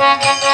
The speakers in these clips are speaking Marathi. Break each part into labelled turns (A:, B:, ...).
A: बाबा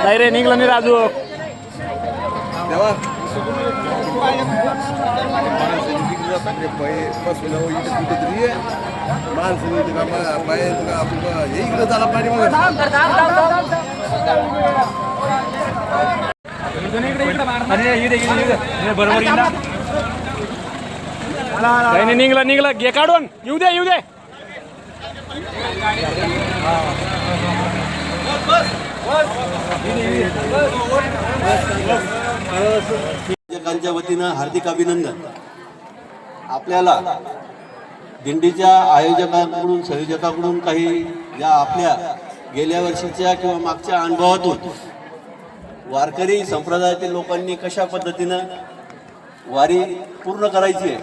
B: नाही
C: रे निघलं नाही राजू.
D: तेव्हा माणसाने तिकडे जातात ते पाय बसून इथे कुठेतरी आहे. माणसाने इथे का मा- पाय का आपण का- हे इकडे. झाला पाणी मग
C: बरोबर काही नाही निघलं निघलं. घे काढून. येऊ दे येऊ दे.
E: आयोजकांच्या वतीनं हार्दिक अभिनंदन. आपल्याला दिंडीच्या आयोजकांकडून संयोजकांकडून काही या आपल्या गेल्या वर्षीच्या किंवा मागच्या अनुभवातून वारकरी संप्रदायातील लोकांनी कशा पद्धतीनं वारी पूर्ण करायची आहे?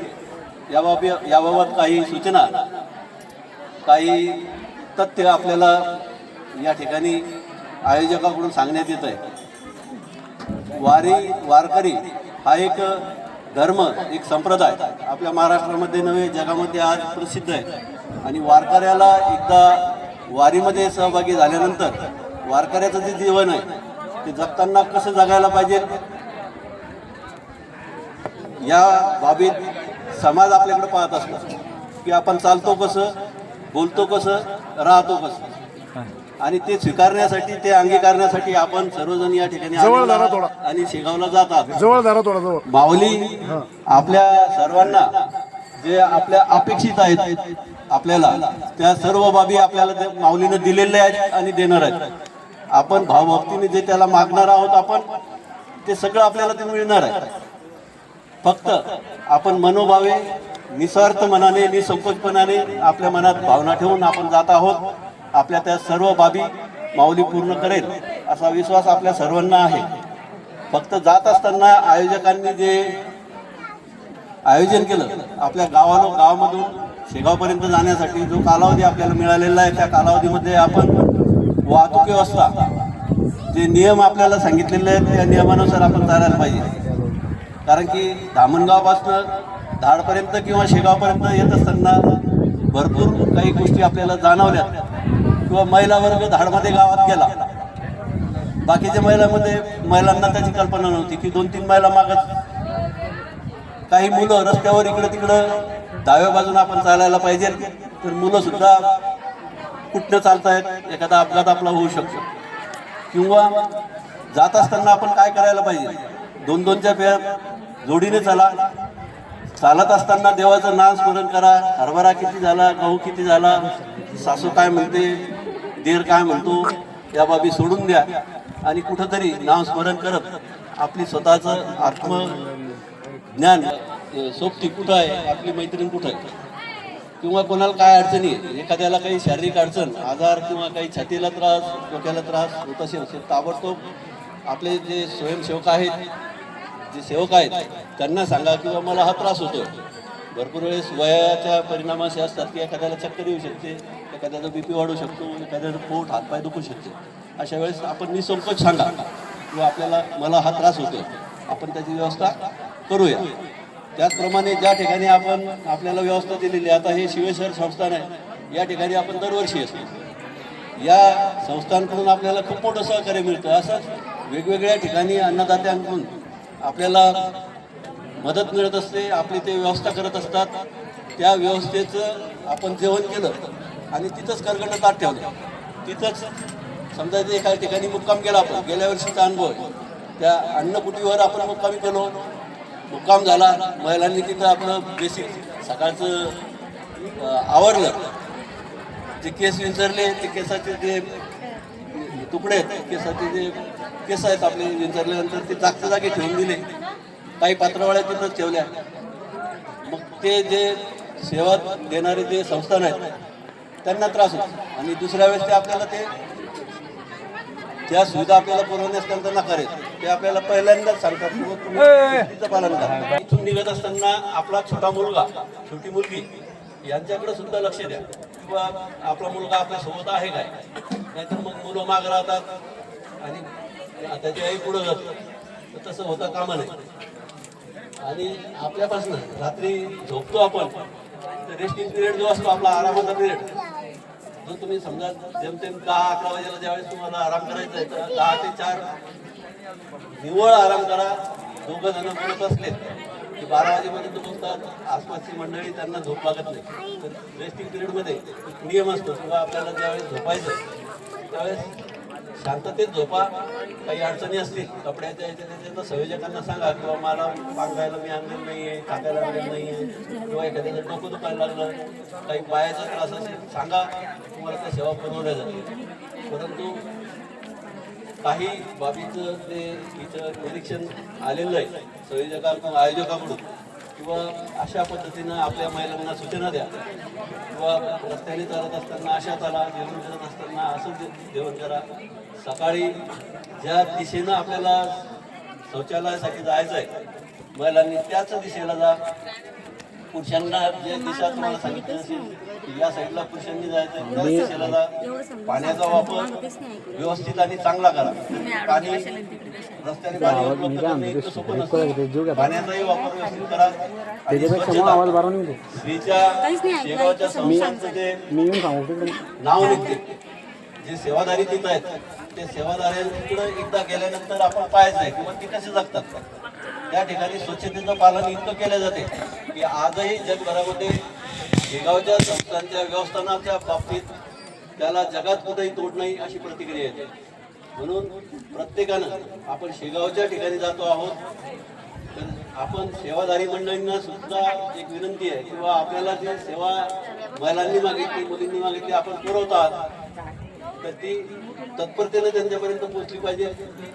E: याबाबत याबाबत काही सूचना काही तथ्य आपल्याला या ठिकाणी आयोजकाकडून सांगण्यात येत आहे वारी वारकरी हा एक धर्म एक संप्रदाय. आपल्या महाराष्ट्रामध्ये नव्हे जगामध्ये आज प्रसिद्ध आहे. आणि वारकऱ्याला एकदा वारीमध्ये सहभागी झाल्यानंतर वारकऱ्याचं जे जीवन आहे ते जगताना कसं जगायला पाहिजे? या बाबीत समाज आपल्याकडे पाहत असतो की आपण चालतो कसं बोलतो कसं राहतो कसं. आणि ते स्वीकारण्यासाठी ते अंगीकारण्यासाठी आपण सर्वजण या ठिकाणी. आणि शेगावला जातात
C: जवळ धरा थोडा जवळ.
E: माऊली आपल्या सर्वांना जे आपल्या अपेक्षित आहेत आपल्याला त्या सर्व बाबी आपल्याला ते माऊलीनं दिलेल्या आहेत आणि देणार आहेत. आपण भावभक्तीने जे त्याला मागणार आहोत आपण ते सगळं आपल्याला ते मिळणार आहे. फक्त आपण मनोभावे निस्वार्थ मनाने निसंकोचपणाने आपल्या मनात भावना ठेवून आपण जात आहोत. आपल्या त्या सर्व बाबी माऊली पूर्ण करेल असा विश्वास आपल्या सर्वांना आहे. फक्त जात असताना आयोजकांनी जे आयोजन केलं आपल्या गावाला गावामधून शेगावपर्यंत जाण्यासाठी जो कालावधी आपल्याला मिळालेला आहे त्या कालावधीमध्ये आपण वाहतूक व्यवस्था जे नियम आपल्याला सांगितलेले आहेत त्या नियमानुसार आपण चालायला पाहिजे. कारण की धामणगावपासनं धाडपर्यंत किंवा शेगावपर्यंत येत असताना भरपूर काही गोष्टी आपल्याला जाणवल्या किंवा महिला वर्ग धाडमध्ये गावात गेला. बाकीच्या महिलामध्ये महिलांना त्याची कल्पना नव्हती की दोन तीन महिला मागत काही मुलं रस्त्यावर इकडं तिकडं डाव्या बाजूने आपण चालायला पाहिजे तर मुलं सुद्धा कुठनं चालतायत एखादा अपघात आपला होऊ शकतो. किंवा जात असताना आपण काय करायला पाहिजे? दोन दोनच्या पेर जोडीने चला. चालत असताना देवाचं नाम स्मरण करा. हरभरा किती झाला गहू किती झाला सासू काय म्हणते देर काय म्हणतो या बाबी सोडून द्या. आणि कुठंतरी नाव स्मरण करत आपली स्वतःचं आत्म ज्ञान सोबती कुठं आहे आपली मैत्रीण कुठं आहे? किंवा कोणाला काय अडचणी आहे? एखाद्याला काही शारीरिक अडचण आजार किंवा काही छातीला त्रास डोक्याला त्रास होत असेल ताबडतोब आपले जे स्वयंसेवक आहेत जे सेवक आहेत त्यांना सांगा किंवा मला हा त्रास होतो भरपूर वेळेस वयाच्या परिणामाशी असतात की एखाद्याला चक्कर येऊ शकते एखाद्याचा बी पी वाढू शकतो एखाद्याचं पोट हातपाय दुखू शकते. अशा वेळेस आपण निसंकोच सांगा किंवा आपल्याला मला हा त्रास होतो आपण त्याची व्यवस्था करूया. त्याचप्रमाणे ज्या ठिकाणी आपण आपल्याला व्यवस्था दिलेली आता हे शिवेश्वर संस्थान आहे या ठिकाणी आपण दरवर्षी असतो या संस्थांकडून आपल्याला खूप मोठं सहकार्य मिळतं. असंच वेगवेगळ्या ठिकाणी अन्नदात्यांकडून आपल्याला मदत मिळत असते आपली ते व्यवस्था करत असतात. त्या व्यवस्थेचं आपण जेवण केलं आणि तिथंच करगंड ताट ठेवलं. तिथंच समजा ते एका ठिकाणी मुक्काम केला आपण गेल्या वर्षीचा अनुभव आहे. त्या अन्नकुटीवर आपण मुक्कामी केलो मुक्काम झाला महिलांनी तिथं आपलं बेसिक सकाळचं आवडलं आवरलं. जे केस विसरले ते केसाचे जे तुकडे आहेत केसाचे जे केस आहेत आपले विंचरल्यानंतर ते जागच्या जागी ठेवून दिले. काही पात्रवाळ्या तिथंच ठेवल्या. मग ते जे सेवा देणारे जे संस्थान आहेत त्यांना त्रास होतो. आणि दुसऱ्या वेळेस ते आपल्याला ते त्या सुविधा आपल्याला पुरवण्यास त्यांचा नकार आहे ते आपल्याला पहिल्यांदाच सांगतात. शिस्तीचं पालन करा. इथून निघत असताना आपला छोटा मुलगा छोटी मुलगी यांच्याकडे सुद्धा लक्ष द्या. किंवा आपला मुलगा आपल्यासोबत आहे काय? नाहीतर मग मुलं माग राहतात. आणि त्याची आई पुढं जातो. तर तसं होता कामा नाही आणि आपल्यापासून रात्री झोपतो आपण तर रेस्टिंग पिरियड जो असतो आपला आरामाचा पिरियड जो तुम्ही समजा जेमतेम दहा अकरा वाजेला ज्यावेळेस तुम्हाला आराम करायचा आहे तर दहा ते चार निव्वळ आराम करा. दोघं जण बोलत असले की बारा वाजेपर्यंत बसतात आसपासची मंडळी त्यांना झोप लागत नाही. तर रेस्टिंग पिरियडमध्ये एक नियम असतो किंवा आपल्याला ज्यावेळेस झोपायचं त्यावेळेस शांततेत झोपा काही अडचणी असतील कपड्याच्या याच्या त्याच्या तर संयोजकांना सांगा किंवा मला पांघरायला मी आणलेलं नाही आहे टाकायला आणलेलं नाही आहे किंवा एखाद्याचं डोकं दुखायला लागलं काही पायाचा त्रास असेल सांगा तुम्हाला त्या सेवा पुरवल्या जातील. परंतु काही बाबीचं ते तिचं निरीक्षण आलेलं आहे संयोजकांकडून आयोजकाकडून. किंवा अशा पद्धतीनं आपल्या महिलांना सूचना द्या. किंवा रस्त्याने चालत असताना अशा चाला जेवण करत असताना असं जेवण करा. सकाळी ज्या दिशेनं आपल्याला शौचालयासाठी जायचं आहे महिलांनी त्याच दिशेला जा. पुरुषांना जे दिशा तुम्हाला सांगितलं असेल की या साईडला पुरुषांनी जायचं त्याच दिशेला जा पाण्याचा वापर व्यवस्थित आणि चांगला करा. पाणी रस्त्याने पाणी उपलब्ध करणे इतकं सोपं नसतं. पाण्याचाही वापर व्यवस्थित करा आणि स्वच्छता. स्त्रीच्या संस्थांचं जे
C: तिकडे
E: नाव निघते जे सेवादारी तिथं आहेत ते सेवादाऱ्यांकडे एकदा गेल्यानंतर आपण पाहायचं आहे. किंवा ती कसे जगतात? त्या ठिकाणी स्वच्छतेचं पालन इतकं केलं जाते. की आजही जगभरामध्ये शेगावच्या संस्थांच्या व्यवस्थानाच्या बाबतीत त्याला जगात कुठेही तोड नाही अशी प्रतिक्रिया येते. म्हणून प्रत्येकानं आपण शेगावच्या ठिकाणी जातो आहोत. तर आपण सेवादारी मंडळींना सुद्धा एक विनंती आहे किंवा आपल्याला जी सेवा महिलांनी मागितली मुलींनी मागितली आपण पुरवतात तर ती तत्परतेने त्यांच्यापर्यंत पोहोचली पाहिजे.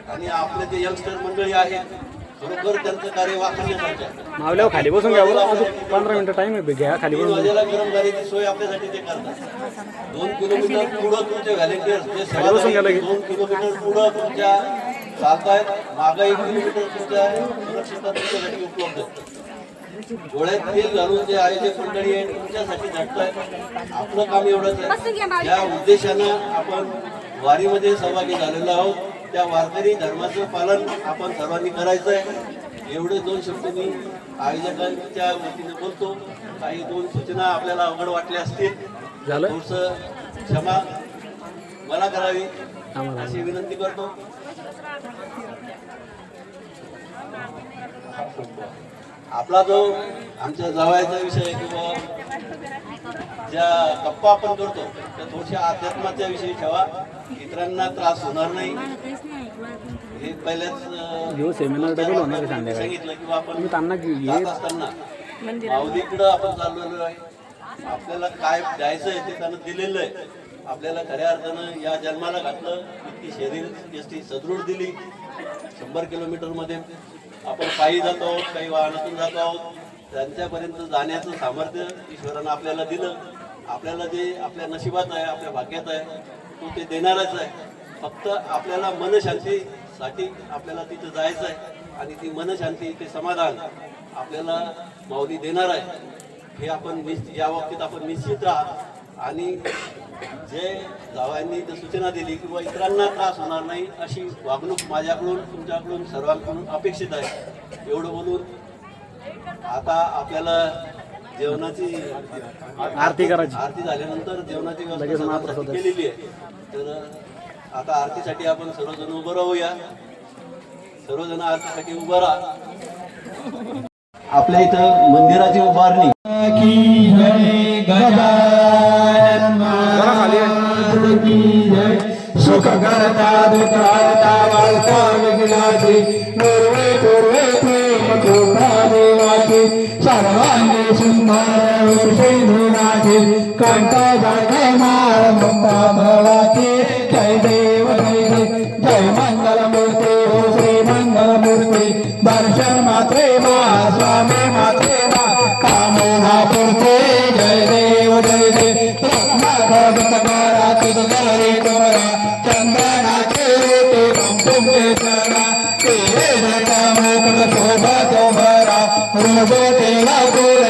E: आणि आपले जे यंगस्टर मंडळी आहेत खरोखर त्यांचं कार्य आहे.
C: मावल्यावर खाली बसून घ्या बरं. अजून पंधरा मिनिटं टाइम आहे. घ्या खाली
E: तीन
C: बसून
E: वाजेला सोय आपल्यासाठी ते करतात. दोन किलोमीटर पुढं तुमचे व्हॅलेंटियर्स जे सेवादारी
C: घ्या लगेच.
E: दोन किलोमीटर पुढं तुमच्या चालतायत मागं एक किलोमीटर तुमच्या सुरक्षितता तुमच्यासाठी उपलब्ध आहे. डोळ्यात तेल घालून जे आयोजक मंडळी आहे तुमच्यासाठी झटतायत आपलं काम एवढंच आहे. ज्या उद्देशानं आपण वारीमध्ये सहभागी झालेलो आहोत. त्या वारकरी धर्माचं पालन आपण सर्वांनी करायचं आहे एवढे दोन शब्द मी आयोजकांच्या वतीने बोलतो. काही दोन सूचना आपल्याला अवघड वाटल्या असतील.
C: झालं?
E: थोडस क्षमा मला करावी. अशी विनंती करतो. आपला जो आमच्या जवळचा विषय किंवा ज्या गप्पा आपण करतो त्या थोडशा अध्यात्माच्या विषयी ठेवा. इतरांना त्रास होणार नाही. हे पहिल्याच
C: सेमिनार डबल होणार
E: सांगितलं किंवा आपण
C: त्यांना
E: जात असताना माऊलीकडं आपण चाललेलो आहे. आपल्याला काय द्यायचं आहे ते त्यानं दिलेलं आहे. आपल्याला खऱ्या अर्थानं या जन्माला घातलं इतकी शरीर एसटी सदृढ दिली. शंभर किलोमीटरमध्ये आपण पायी जातो आहोत काही वाहनातून जातो आहोत. त्यांच्यापर्यंत जाण्याचं सामर्थ्य ईश्वरानं आपल्याला दिलं. आपल्याला जे आपल्या नशिबात आहे आपल्या भाग्यात आहे तो ते देणारच आहे फक्त आपल्याला मनशांतीसाठी आपल्याला तिथं जायचं आहे. आणि ती मनशांती ते समाधान आपल्याला माऊली देणार आहे. हे आपण निश्चित या बाबतीत आपण निश्चित राहा आणि जे जावांनी इथं सूचना दिली किंवा इतरांना त्रास होणार नाही अशी वागणूक माझ्याकडून तुमच्याकडून सर्वांकडून अपेक्षित आहे. एवढं बोलून आता आपल्याला जेवणाची
C: आरती करायची.
E: आरती झाल्यानंतर जेवणाची
C: लगेच
E: व्यवस्था
C: महाप्रसाद.
E: केलेली आहे. तर आता आरतीसाठी आपण सर्वजण उभं राहूया. सर्वजण आरतीसाठी उभं राहा. आपल्या इथं मंदिराची उभारणी.
F: सुख करता दुख हरता वाळता विघ्नाची पूर्वे पूर्वे प्रेम कृपा देवाची ಶ್ರೀಧುನಾಥಿ ಕಂಠದ ಮಂಗಳಕ್ಕೆ ಜಯ ದೇವ ಜಯ ಮಂಗಲ ಮೂರ್ತಿ ಓ ಶ್ರೀ ಮಂಗಲ ಮೂರ್ತಿ ದರ್ಶನ ಮಾತ್ರೇ ಮಾ ಸ್ವಾಮಿ ಮಾತ್ರೇ ಮಾ ಕಾಮನಾ ಪೂರ್ತಿ ಜಯ ದೇವ ಜಯ ದೇವಕಾರ ಸುಧರ ರೇ ಕುಮರ ಚಂದ್ರನ ಚೇತಿ ಕುಂಭೆ ಚರ ತೇರ ಕಾಮ ಶೋಭ ಶೋಭರ ಹೃದಯ ತೇಲ ಕುಲ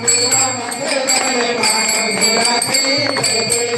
F: Thank you.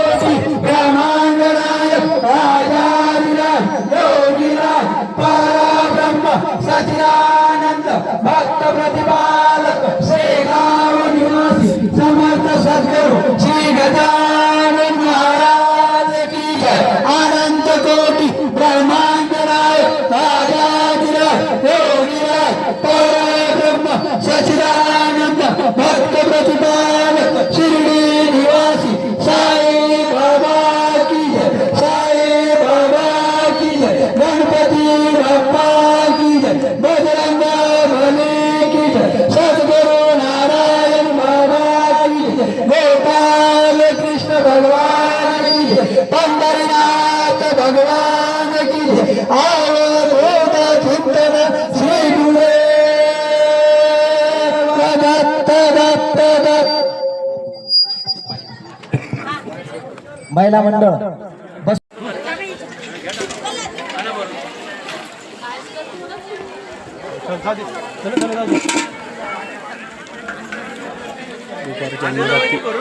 F: पंढरीनाथ भगवान की आवरोध चिंतन श्री गुरे। दत्त दत्त दत्त। महिला मंडळ बस
C: चलो चलो.